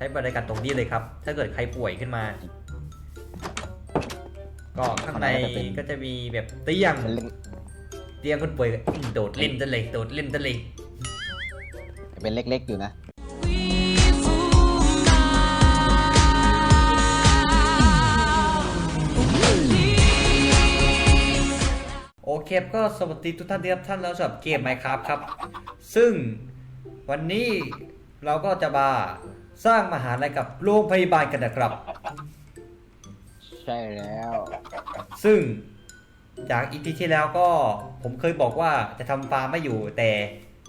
ใช้บริการตรงนี้เลยครับ ถ้าเกิดใครป่วยขึ้นมา ก็ข้างในก็จะมีแบบเตียงเป็นเล็กเตียงคนป่วยก็อืมโดดเล่นตะเล็กโดดเล่นตะเล็กเป็นเล็ก ๆ อยู่นะโอเคครับก็สวัสดีทุกท่านที่รับท่านแล้วสำหรับเกมไมครับครับ ซึ่งวันนี้เราก็จะมา สร้างมหาลัยกับโรงพยาบาลกันนะครับ ใช่แล้ว ซึ่งจากอีพีที่แล้วก็ผมเคยบอกว่าจะทำฟาร์มไม่อยู่ แต่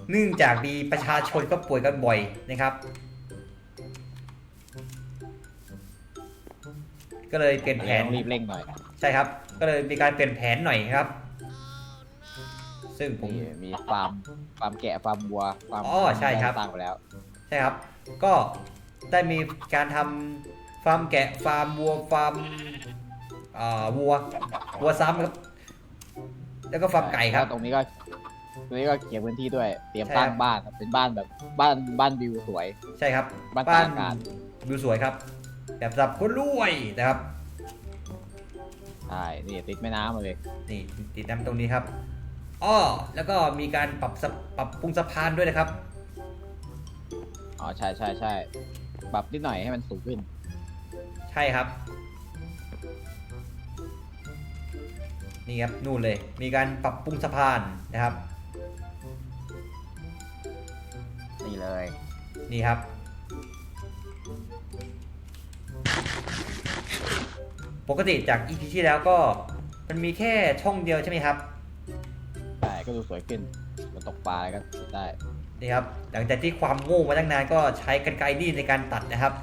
เนื่องจากมีประชาชนก็ป่วยกันบ่อยนะครับ ก็เลยเปลี่ยนแผแผนนรีบเร่งหน่อยใช่ครับ ก็เลยมีการเปลี่ยนแผนหน่อยครับ ซึ่งผม มีมีฟาร์มฟาร์มแกะฟาร์มวัวฟาร์มอ๋อใช่ครับสร้างไปแล้ว ใช่ครับ ก็ ได้มีการทำฟาร์มแกะฟาร์มวัวฟาร์มอ่าวัววัวซ้ำครับ แล้วก็ฟาร์มไก่ครับแล้วตรงนี้ก็ตรงนี้ก็เกี่ยวพื้นที่ด้วย เตรียมใช่สร้างบ้านครับเป็นบ้านแบบบ้านบ้านวิวสวย ใช่ครับ บ้านตากอากาศดูสวยครับ แบบสำหรับคนรวยนะครับใช่นี่ติดแม่น้ำมาเลย นี่ติดน้ำตรงนี้ครับอ้อแล้วก็มีการปรับสะปรับปรุงสะพานด้วยนะครับ อ๋อใช่ใช่ใช่ ปรับนิดหน่อยให้มันสูงขึ้น ใช่ครับ นี่ครับนู่นเลย มีการปรับปรุงสะพานนะครับ นี่เลย นี่ครับ ปกติจาก EP ที่แล้วก็มันมีแค่ช่องเดียวใช่ไหมครับใช่ก็ดูสวยขึ้นมันตกปลาอะไรก็ได้ นี่ครับหลังจากที่ความโง่มาตั้งนานก็ใช้กันไกรนี่ในการตัดนะครับ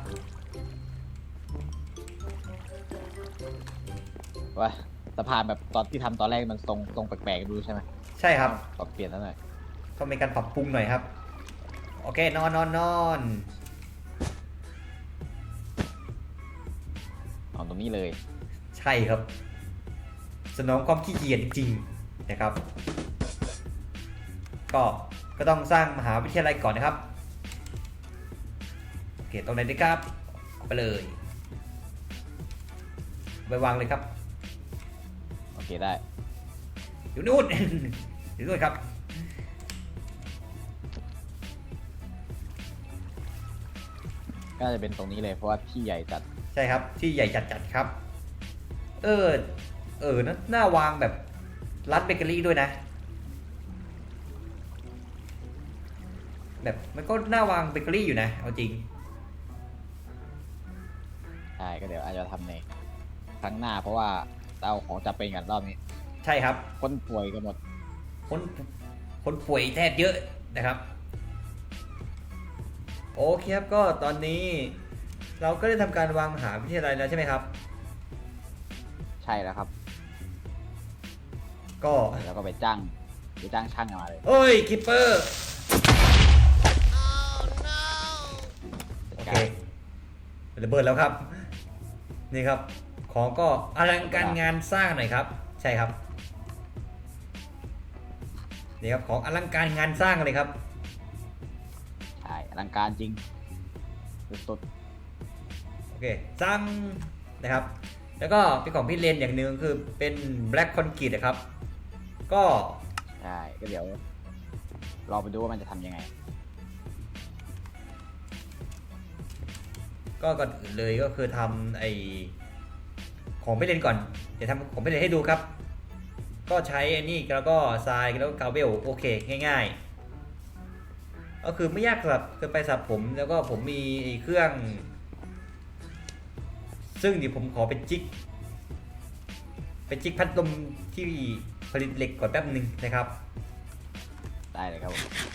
ว่าสะพานแบบตอนที่ทำตอนแรกมันทรงทรงแปลกๆดูใช่ไหมใช่ครับปรับเปลี่ยนแล้วหน่อยต้องมีการปรับปรุงหน่อยครับ โอเคนอนนอนนอนเอาตรงนี้เลย ใช่ครับ สนองความขี้เกียจจริงๆนะครับ ก็ ก็ต้องสร้างมหาวิทยาลัยก่อนนะครับโอเคตรงไหนดีครับเอาไปเลยเอาไปวางเลยครับ โอเคได้ อยู่นู่น อยู่นู่นครับ ก็จะเป็นตรงนี้เลยเพราะว่าที่ใหญ่จัด ใช่ครับ ที่ใหญ่จัดๆครับ เออ เออนะน่าวางแบบร้านเบเกอรี่ด้วยนะ แบบมันก็น่าวางเบเกอรี่อยู่นะ เอาจริง ใช่ก็เดี๋ยวอาจจะทำในครั้งหน้าเพราะว่าเอาของจะเป็นกันรอบนี้ ใช่ครับคนป่วยกันหมด คนคนป่วยแทบเยอะนะครับ โอเคครับก็ตอนนี้ เราก็ได้ทำการวางมหาวิทยาลัยแล้วใช่ไหมครับ ใช่แล้วครับ ก็แล้วก็ไปจ้างไปจ้างช่างมาเลยเอ้ยคิปเปอร์ ระเบิดแล้วครับ นี่ครับ ของก็อลังการงานสร้างหน่อยครับ ใช่ครับ นี่ครับของอลังการงานสร้างเลยครับใช่อลังการจริงสุดโอเคสร้างนะครับ แล้วก็เป็นของพี่เลนอย่างหนึ่งคือเป็น Black Concrete นะครับ ก็ๆใช่ก็เดี๋ยวรอไปดูว่ามันจะทำยังไง ก็ก่อนอื่นเลยก็คือทำไอของพี่เล่นก่อน เดี๋ยวทำของพี่เล่นให้ดูครับ ก็ใช้อันนี้แล้วก็ทรายแล้วก็กาวเบลโอเคง่ายๆ ก็คือไม่ยากสำหรับเกินไปสับผมแล้วก็ผมมีเครื่อง ซึ่งเดี๋ยวผมขอเป็นจิกเป็นจิกพัดลมที่ผลิตเหล็กก่อนแป๊บหนึ่งนะครับ ได้เลยครับผม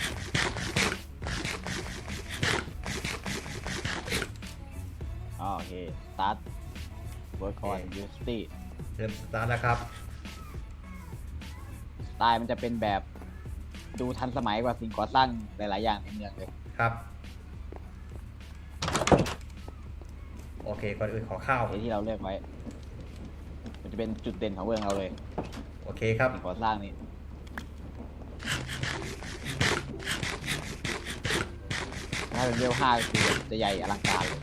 อ๋อโอเค start work on university เริ่มสตาร์ทแล้วครับ สไตล์มันจะเป็นแบบดูทันสมัยกว่าสิ่งก่อสร้างหลาย ๆ อย่างในเมืองเลย ครับ โอเคก่อนอื่นขอข้าว ไอ้ที่เราเลือกไว้ มันจะเป็นจุดเด่นของเมืองเราเลยโอเคครับ สิ่งก่อสร้างนี่ถ้าเป็นเวลห้าคือจะใหญ่อลังการเลย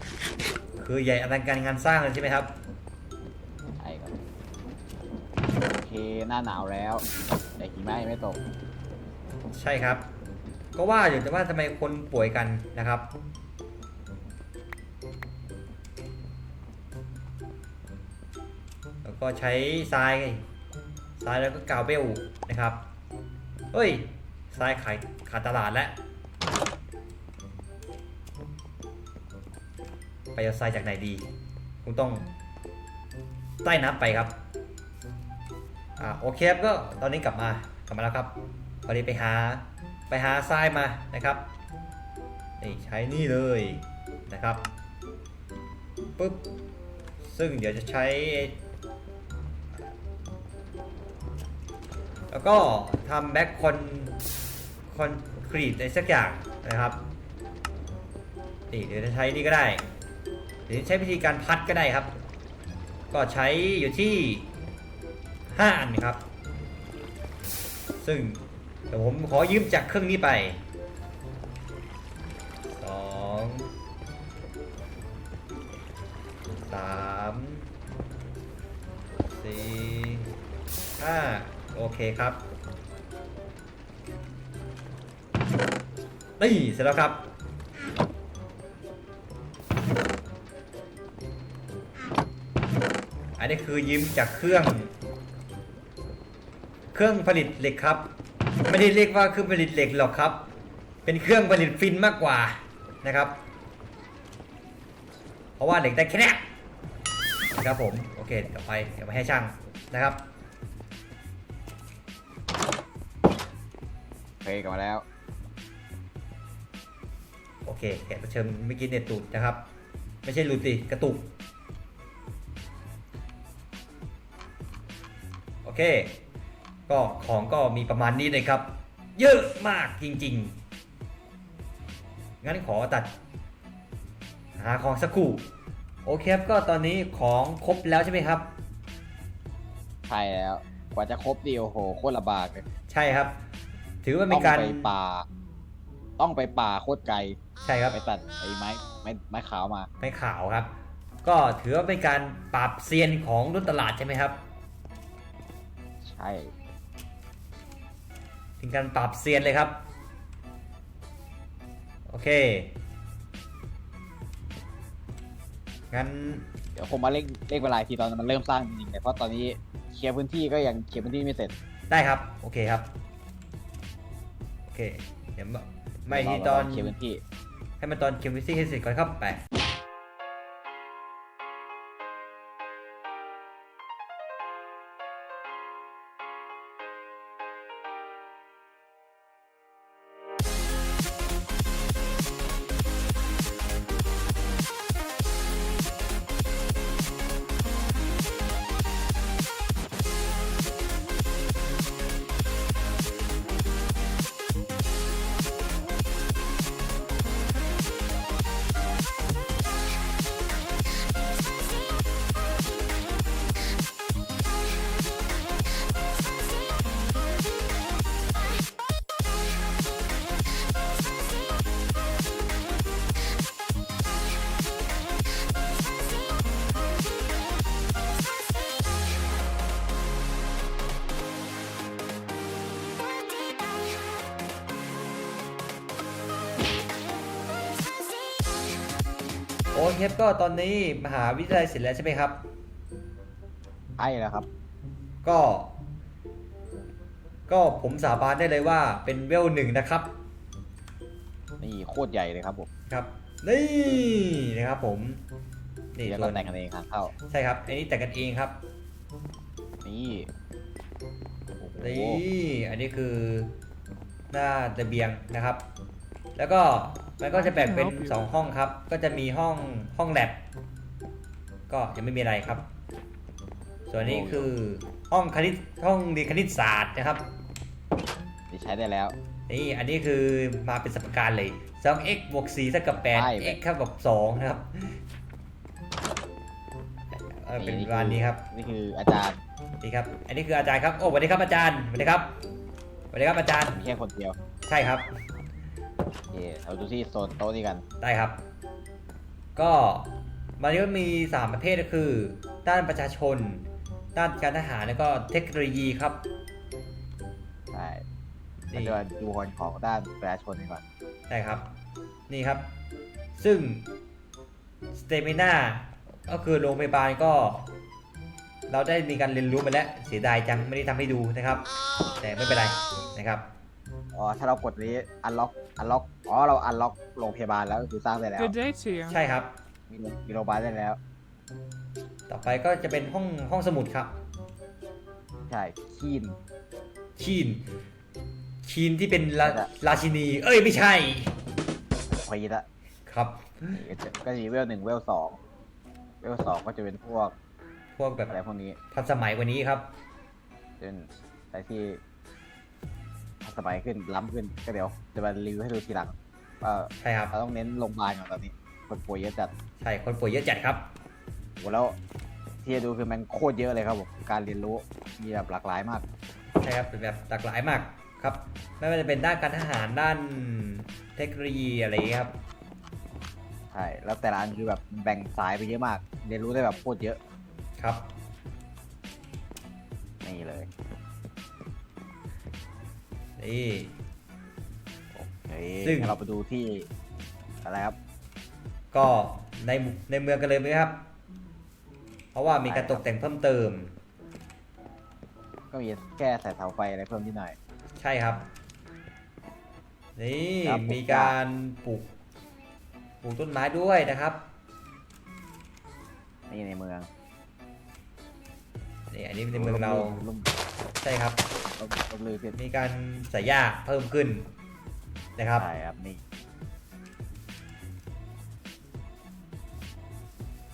คือใหญ่อลังการงานสร้างเลยใช่ไหมครับ ใช่ครับโอเคหน้าหนาวแล้ว แต่หิมะยังไม่ตกใช่ครับ ก็ว่าอยู่แต่ว่าทำไมคนป่วยกันนะครับ แล้วก็ใช้ทรายทรายแล้วก็กาวเบลนะครับ เฮ้ยทรายขายขาดตลาดแล้ว ไปเอาทรายจากไหนดีคงต้องใต้น้ำไปครับอ่าโอเคครับก็ตอนนี้กลับมากลับมาแล้วครับพอดีไปหาไปหาทรายมานะครับนี่ใช้นี่เลยนะครับปุ๊บซึ่งเดี๋ยวจะใช้ แล้วก็ทำแบ็คคอนคอนกรีตอะไรสักอย่างนะครับนี่เดี๋ยวจะใช้นี่ก็ได้ หรือใช้วิธีการพัดก็ได้ครับ ก็ใช้อยู่ที่ 5 อันครับ ซึ่งเดี๋ยวผมขอยืมจากเครื่องนี้ไป 2 3 4 5 โอเคครับนี่เสร็จแล้วครับ นนี้คือยืมจากเครื่อง เครื่องผลิตเหล็กครับ ไม่ได้เรียกว่าเครื่องผลิตเหล็กหรอกครับ เป็นเครื่องผลิตฟินมากกว่านะครับ เพราะว่าเหล็กได้แค่เนี้ยนะครับผมโอเคเดี๋ยวไปเดี๋ยวไปให้ช่างนะครับโอเคกลับมาแล้ว โอเคแขกรับเชิญเมื่อกี้เน็ตตุดนะครับ ไม่ใช่หลุดดิกระตุก เค ก็ของก็มีประมาณนี้เลยครับ เยอะมากจริง ๆ งั้นขอตัด หาของสักครู่ โอเคครับ ก็ตอนนี้ของครบแล้วใช่ไหมครับ ใช่แล้ว กว่าจะครบดีโอ้โหโคตรลำบากเลยใช่ครับ ถือว่าต้มีองการไปป่า ต้องไปป่าโคตรไกล ใช่ครับ ไปตัดไอ้ไม้ไม้ไม้ขาวมา ไม่ข่าวครับ ก็ถือว่าเป็นการปรับเซียนของรุ่นตลาดใช่ไหมครับ ใช่เป็นการปรับเซียนเลยครับ โอเค งั้น เดี๋ยวคงมาเร่งเร่งเวลาอีกทีตอนมันเริ่มสร้างจริงๆเลยเพราะตอนนี้เคลียร์พื้นที่ก็ยังเคลียร์พื้นที่ไม่เสร็จ ได้ครับ โอเคครับ โอเค เดี๋ยวไม่เดี๋ยวที่รตอน เคลียร์พื้นที่ ให้มันตอนเคมวิซี่ให้เสร็จก่อนครับไป คครับก็ตอนนี้มหาวิทยาลัยเสร็จแล้วใช่ไหมครับ ใช่แล้วครับ ก็ ก็ผมสาบานได้เลยว่าเป็นเวลหนึ่งนะครับ นี่โคตรใหญ่เลยครับผมครับ นี่นะครับผม นี่เดี๋ยวส่เราวนแต่งกันเองครับเข้า ใช่ครับอันนี้แต่งกันเองครับ นี่โอ้โหนี่อันนี้คือหน้าระเบียงนะครับ แล้วก็มันก็จะแบ่งเป็น 2 ห้องครับ ก็จะมีห้องห้องแลบก็ยังไม่มีอะไรครับ ส่วนนี้คือห้องคณิตห้องเรียนคณิตศาสตร์นะครับนี่ใช้ได้แล้ว นี่อันนี้คือมาเป็นสมการเลย 2x บวก4เท่ากับใช่8 x เท่ากับ2นะครับเออเป็นประมาณนี้ครับนี่คืออาจารย์นี่ครับ อันนี้คืออาจารย์ครับโอ้สวัสดีครับอาจารย์สวัสดีครับสวัสดีครับอาจารย์มีแค่คนเดียว ใช่ครับ โอเคเราดูที่โซนโต๊ะนี้กัน ได้ครับ ก็มันก็มี 3 ประเภทก็คือ ด้านประชาชน ด้านการทหารแล้วก็เทคโนโลยีครับ ใช่นี่เราจะดูคนของด้านประชาชนกันก่อน ได้ครับ นี่ครับ ซึ่งสเตมิน่าก็คือโรงพยาบาลก็ เราได้มีการเรียนรู้ไปแล้วเสียดายจังไม่ได้ทำให้ดูนะครับ แต่ไม่เป็นไรนะครับ อ๋อถ้าเรากดนี้ unlock unlock อ๋อเรา unlock โรงพยาบาลแล้วก็คือสร้างได้แล้ว Good day to you. ใช่ครับ มีโรงมีโรงพยาบาลได้แล้ว ต่อไปก็จะเป็นห้องห้องสมุดครับ ใช่คีนชีนชีนที่เป็นราได้ราชินี เอ้ยไม่ใช่พอยละครับก็จะก็จะมีเวลหนึ่งเวลสองเวลสองก็จะเป็นพวกพวกแบบอะไรพวกนี้ทันสมัยกว่านี้ครับเป็นอะไรที่ทัน สมัยขึ้นล้ำขึ้นก็เดี๋ยวจะมารีวิวให้ดูทีหลังว่าใช่ครับ เราต้องเน้นโรงพยาบาลก่อนตอนนี้คนป่วยเยอะจัดใช่คนป่วยเยอะจัดครับ โหแล้วที่จะดูคือมันโคตรเยอะเลยครับผมการเรียนรู้มีแบบหลากหลายมาก ใช่ครับเป็นแบบหลากหลายมากครับ ไม่ว่าจะเป็นด้านการทหารด้านเทคโนโลยีอะไรอย่างเงี้ยครับ ใช่ แล้วแต่ละอันคือแบบแบ่งสายไปเยอะมาก เรียนรู้ได้แบบโคตรเยอะ ครับ นี่เลย นี่เฮ้ยซึ่งงั้นเราไปดูที่อะไรครับ ก็ในในเมืองกันเลยไหมครับ เพราะว่ามีการตกแต่งเพิ่มเติม ก็มีแค่ใส่เสาไฟอะไรเพิ่มนิดหน่อย ใช่ครับ นี่ครับมีการปลูกปลูกต้นไม้ด้วยนะครับ นี่ในเมืองนี่อันนี้ในเมืองเรา ลุ่มใช่ครับ หรือมีการใส่หญ้าเพิ่มขึ้นนะครับ ใช่ครับนี่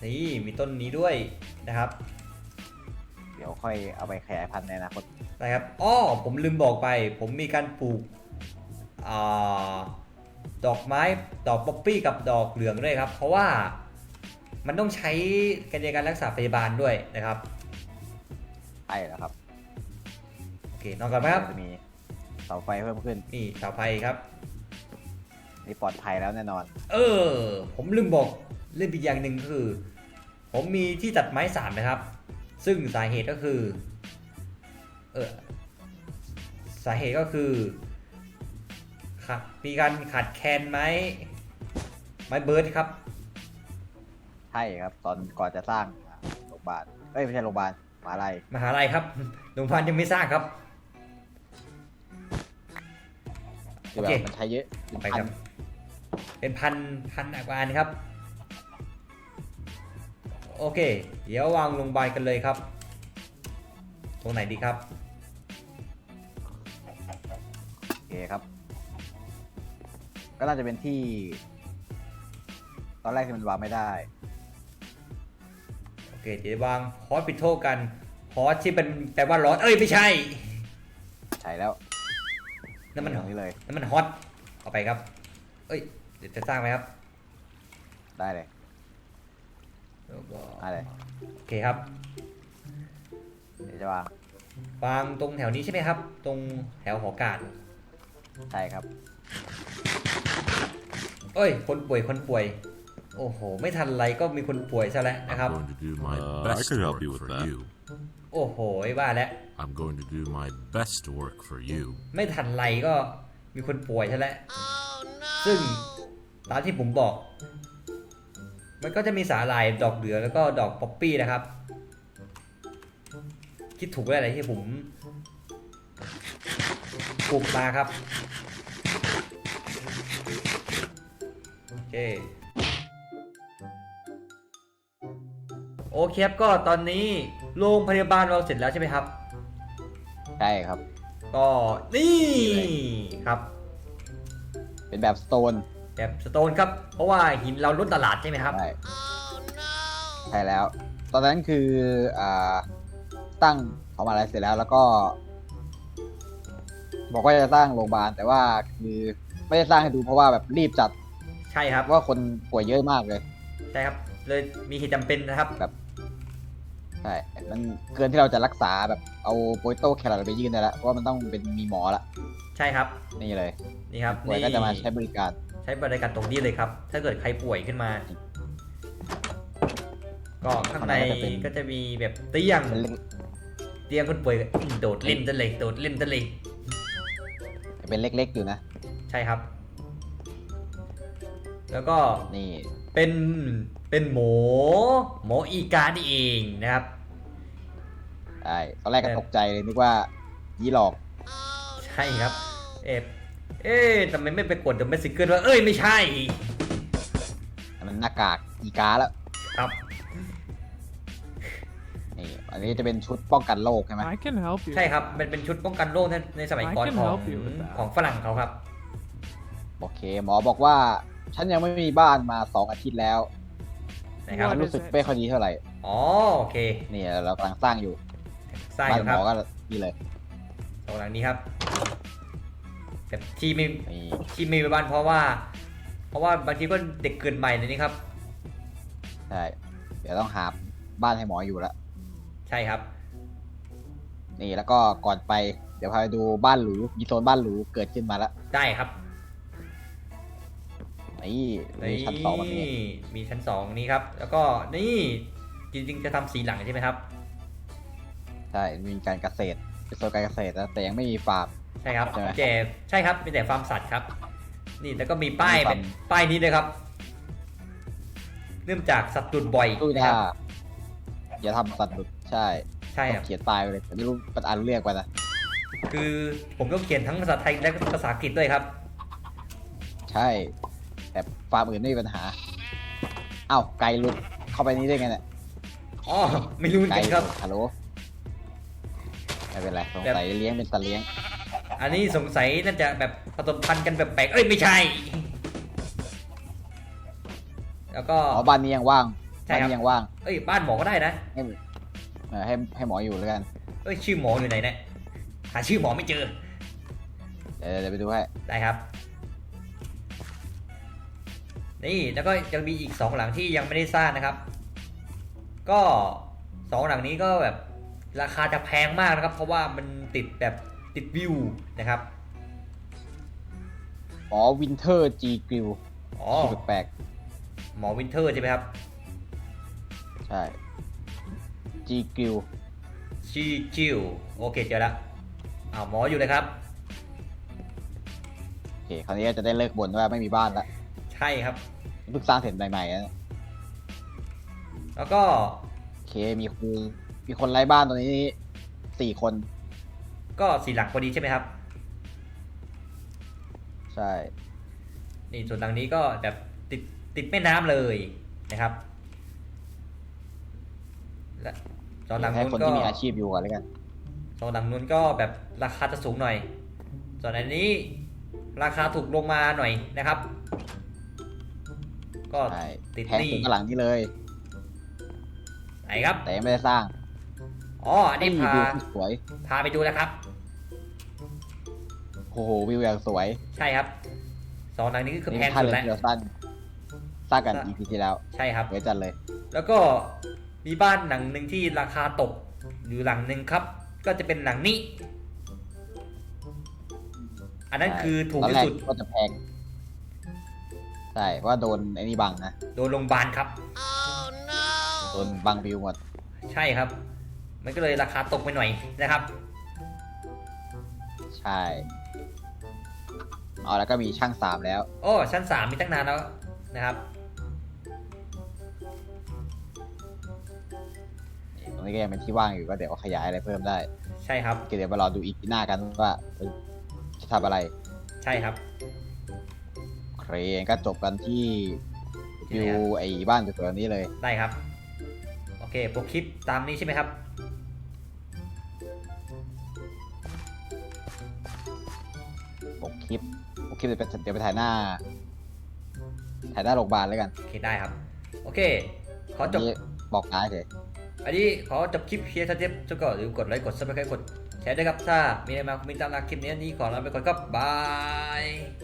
นี่มีต้นนี้ด้วยนะครับ เดี๋ยวค่อยเอาไปขยายพันธุ์ในอนาคตนะครับอ้อผมลืมบอกไป ผมมีการปลูกอาดอกไม้ดอกป๊อปปี้กับดอกเหลืองด้วยครับ เพราะว่ามันต้องใช้กันในการรักษาพยาบาลด้วยนะครับ ใช่แล้วครับ เคนอนก่อนไหมครับ จะมีเสาไฟเพิ่มขึ้น นี่เสาไฟครับ นี่ปลอดภัยแล้วแน่นอน เออ ผมลืมบอกเรื่องอีกอย่างหนึ่งคือ ผมมีที่ตัดไม้สามนะครับ ซึ่งสาเหตุก็คือ เออสาเหตุก็คือขาดมีการขาดแคลนไม้ไม้เบิร์ดครับ ใช่ครับ ตอนก่อนจะสร้างโรงพยาบาล เอ้ยไม่ใช่โรงพยาบาลมหาลัย มหาลัยครับโรงพยาบาลยังไม่สร้างครับ คือแบโอบเคมันใช้เยอะเป็นไปพัคนรับ เป็นพันพันกว่าอันครับ โอเค เดี๋ยววางโรงพยาบาลกันเลยครับ ตรงไหนดีครับโอเคครับ ก็น่าจะเป็นที่ ตอนแรกที่มันวางไม่ได้โอเคเดี๋ยววางฮอสปิทอลกันฮอสที่เป็นแปลว่าร้อนเอ้ยไม่ใช่ ใช่แล้ว นั่นมันตรงนี้เลย นั่นมันฮอตเอาไปครับ เอ้ย เดี๋ยวจะสร้างไหมครับได้เลยได้เลยโอเคครับ เดี๋ยวจะวางวางตรงแถวนี้ใช่ไหมครับ ตรงแถวหอกาดใช่ครับ เอ้ย คนป่วยคนป่วย โอ้โห ไม่ทันไรก็มีคนป่วยซะแล้วนะครับ I'm going to do my Uh, I best could help work you with for that. you. โอ้โหว่าแล้ว I'm going to do my best work for you. ไม่ทันไรก็มีคนป่วยซะแล้ว ซึ่งตามที่ผมบอก มันก็จะมีสาหร่ายดอกเหลืองแล้วก็ดอกป๊อปปี้นะครับ คิดถูกแล้วอะไรที่ผมปลูกมาครับ โอเคโอเคครับก็ตอนนี้โรงพยาบาลเราเสร็จแล้วใช่ไหมครับใช่ครับ ก็นี่ครับ เป็นแบบสโตนแบบสโตนครับ เพราะว่าหินเราล้นตลาดใช่ไหมครับใช่ใช่แล้ว ตอนนั้นคืออ่าตั้งของมหาลัยเสร็จแล้วแล้วก็ บอกว่าจะสร้างโรงพยาบาลแต่ว่าคือไม่ได้สร้างให้ดูเพราะว่าแบบรีบจัดใช่ครับว่าคนป่วยเยอะมากเลย ใช่ครับ เลยมีเหตุจำเป็นนะครับแบบ ใช่ มันเกินที่เราจะรักษาแบบเอาโปรโตแครอทไปยื่นได้แล้วเพราะว่ามันต้องเป็นมีหมอละ ใช่ครับ นี่เลยนี่ครับป่วยก็จะมาใช้บริการ ใช้บริการตรงนี้เลยครับ ถ้าเกิดใครป่วยขึ้นมา ก็ข้างในข้างในก็จะเป็นก็จะมีแบบเตียงเป็นเล็กเตียงคนป่วยก็โดดเล่นทะเลโดดเล่นทะเลเป็นเล็กๆอยู่นะ ใช่ครับ แล้วก็นี่ เป็นเป็นหมอหมออีกานี่เองนะครับใช่ตอนแรกก็ตกใจเลยนึกว่ายีหลอก ใช่ครับ เอ๊ะเอ๊ะทำไมไม่ไปกดเดอะเมสซิเกิลว่าเอ้ยไม่ใช่มันหน้ากากอีกาแล้วครับนี่อันนี้จะเป็นชุดป้องกันโรคใช่ไหม I can help you. ใช่ครับมันเป็นชุดป้องกันโรคในในสมัยก่อน I can ของ help you with that ของฝรั่งเขาครับ โอเค หมอบอกว่า ฉันยังไม่มีบ้านมาสองอาทิตย์แล้วนะครับฉันรู้สึกไม่ค่อยดีเท่าไหร่อ๋อโอเคนี่เรากำลังสร้างอยู่สร้างบ้าอนยู่หคมรับอก็นี่เลยตรงหลังนี้ครับแบบที่ไม่นี่ที่ไม่มีบ้านเพราะว่า เพราะว่าบางทีก็เด็กเกิดใหม่ในนี้ครับใช่เดี๋ยวต้องหาบ้านให้หมออยู่แล้วใช่ครับ นี่แล้วก็ก่อนไปเดี๋ยวพาไปดูบ้านหรูมีโซนบ้านหรูเกิดขึ้นมาแล้วได้ครับ นี่มีชั้นสองแบบนี้มีชั้นสองนี้ครับ แล้วก็นี่จริงๆจะทำสีหลังใช่ไหมครับ ใช่ มีการเกษตรเป็นโซนการเกษตรนะแต่ยังไม่มีฟาร์ม ใช่ครับใช่ไหมแต่ใช่ครับ เป็นแต่ฟาร์มสัตว์ครับ นี่แล้วก็มีป้ายมีฟาร์มเป็นป้ายนี้เลยครับ เริ่มจากสัตว์ตุ่นบ่อยตู้นะคท่ารับอย่าทำสัตว์หลุดใช่ ใช่ครับเขียนตายไปเลยไม่รู้มันอ่านเรียกไปนะคือผมต้องเขียนทั้งภาษาไทยและภาษาอังกฤษด้วยครับ ใช่ แต่ฟาร์มอื่นไม่มีปัญหา เอ้าไก่หลุดเข้าไปนี้ได้ไงเนี่ยอ๋อไม่รู้เหมือนไก่กันหคลุรับดฮัลโหลไม่เป็นไรสงสัยเลี้ยงเป็นตะเลี้ยงอันนี้สงสัยน่าจะแบบผสมพันธุ์กันแบบแปลกเอ้ยไม่ใช่ แล้วก็ อ๋อบ้านนี้ยังว่างใช่บ้านครับ นี้ยังว่างเอ้ยบ้านหมอก็ได้นะให้เออให้ให้หมออยู่แล้วกันเอ้ยชื่อหมออยู่ไหนเนี่ยหาชื่อหมอไม่เจอเดี๋ยวเดี๋ยวไปดูให้ได้ครับ นี่แล้วก็ยังมีอีกสองหลังที่ยังไม่ได้สร้างนะครับ ก็สองหลังนี้ก็แบบราคาจะแพงมากนะครับ เพราะว่ามันติดแบบติดวิวนะครับอ๋อวินเทอร์จีกริลอ๋อชื่อแปลกหมอวินเทอร์ใช่ไหมครับๆใช่จีกริลชีจิวโอเคเจอแล้วอ้าวหมออยู่เลยครับ โอเค คราวนี้จะได้เลิกบ่นว่าไม่มีบ้านละใช่ครับเพิ่งสร้างเสร็จใหม่ๆนะแล้วก็โอเคมีครูมีคนไร้บ้านตอนนี้สี่คน ก็สีหลังพอดีใช่ไหมครับ ใช่ นี่ส่วนหลังนี้ก็แบบติดติดแม่น้ำเลยนะครับ และตอนหลังให้นู้นคนก็ ที่มีอาชีพอยู่ก่อนแล้วกันตอนหลังนู้นก็แบบราคาจะสูงหน่อย ส่วนอันนี้ราคาถูกลงมาหน่อยนะครับ ก็ใช่ติดแพงหนี่สุดก็หลังนี้เลย ไหนครับ แต่ยังไม่ได้สร้าง อ๋ออันนี้พาวิวสวย พาไปดูนะครับ โอ้โหวิวอย่างสวย ใช่ครับ สองหลังนี้คือนี่แพงท่าสุดเรือแล้วที่เราสร้างสร้างกันสร้าง EP ที่แล้ว ใช่ครับเดี๋ยวจัดเลย แล้วก็มีบ้านหลังหนึ่งที่ราคาตก อยู่หลังหนึ่งครับ ก็จะเป็นหลังนี้ อันนั้นคือถูกตอนที่แรกสุดก็จะแพง ใช่เพราะว่าโดนไอ้นี่บังนะ โดนโรงพยาบาลครับ โดนบังวิวหมด ใช่ครับ มันก็เลยราคาตกไปหน่อยนะครับ ใช่ เอาแล้วก็มีช่างสามแล้ว โอ้ชั้นสามมีตั้งนานแล้วนะครับ ตรงนี้ก็ยังเป็นที่ว่างอยู่ก็เดี๋ยวขยายอะไรเพิ่มได้ใช่ครับ ก็เดี๋ยวมารอดูอีกหน้ากันว่าเออจะทำอะไร ใช่ครับ เครนก็จบกันที่ที่วิไหนวครับไอ้บ้านสวยๆนี้เลย ได้ครับ โอเคโปรคลิปตามนี้ใช่ไหมครับ ปกคลิป ปกคลิปเดี๋ยวไปเดี๋ยวไปถ่ายหน้า ถ่ายหน้าโรงพยาบาลแล้วกัน โอเคได้ครับ โอเค ขอจอับนนี้บอกน้าเฉยอันนี้ขอจบคลิปเพียงเท่านี้แล้วก็อย่าลืมกดไลค์กดซับสไครต์กดแชร์ด้วยครับ ถ้ามีอะไรมาคอมเมนต์ตามหลักคลิปนี้นี้ขอลาไปก่อนครับบาย